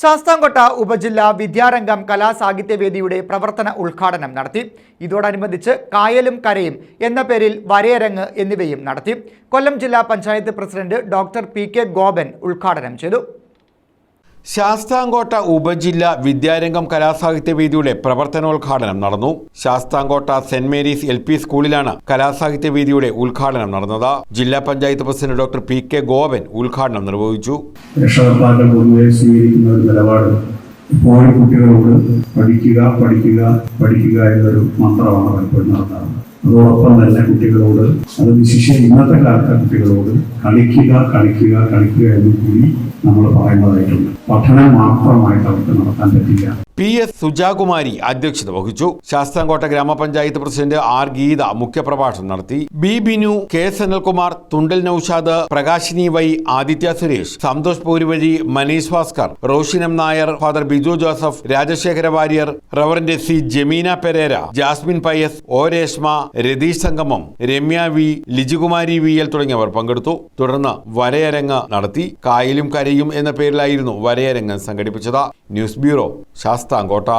ശാസ്താംകോട്ട ഉപജില്ലാ വിദ്യാരംഗം കലാസാഹിത്യവേദിയുടെ പ്രവർത്തന ഉദ്ഘാടനം നടത്തി. ഇതോടനുബന്ധിച്ച് കായലും കരയും എന്ന പേരിൽ വരയരങ്ങ് എന്നിവയും നടത്തി. കൊല്ലം ജില്ലാ panchayat president doctor P K Gopan ഉദ്ഘാടനം ചെയ്തു. ശാസ്താംകോട്ട ഉപജില്ല വിദ്യാരംഗം കലാസാഹിത്യവേദിയുടെ പ്രവർത്തനോദ്ഘാടനം നടന്നു. Sasthamcotta saint Mary's L P സ്കൂളിലാണ് കലാസാഹിത്യവേദിയുടെ ഉദ്ഘാടനം നടന്നത്. ജില്ലാ panchayat president doctor P K Govan ഉദ്ഘാടനം നിർവഹിച്ചു. ഇപ്പോഴും കുട്ടികളോട് പഠിക്കുക പഠിക്കുക പഠിക്കുക എന്നൊരു മന്ത്രമാണ് പലപ്പോഴും നടത്താറുള്ളത്. അതോടൊപ്പം തന്നെ കുട്ടികളോട് അത് വിശിഷ്യ ഇന്നത്തെ കാലത്തെ കുട്ടികളോട് കളിക്കുക കളിക്കുക കളിക്കുക എന്ന് കൂടി നമ്മൾ പറയുന്നതായിട്ടുണ്ട്. പഠനം മാത്രമായിട്ട് അവർക്ക് നടത്താൻ പറ്റില്ല. പി എസ് സുജാകുമാരി അധ്യക്ഷത വഹിച്ചു. ശാസ്താംകോട്ട ഗ്രാമപഞ്ചായത്ത് പ്രസിഡന്റ് ആർ ഗീത മുഖ്യപ്രഭാഷണം നടത്തി. B Binu K S Anilkumar Thundal Noushad Prakashini Y Aditya Suresh Santhosh Poruvazhi Manish Bhaskar Roshinam Nair father Biju Joseph Rajasekhara Warrier reverend C Jameena Pereira Jasmine Pius O Reshma Ratheesh സംഗമം Ramya V Lijikumari V L തുടങ്ങിയവർ പങ്കെടുത്തു. തുടർന്ന് വരയരങ്ങ് നടത്തി. കായലും കരയും എന്ന പേരിലായിരുന്നു വരയരങ്ങ് സംഘടിപ്പിച്ചത്. News bureau Sasthamkotta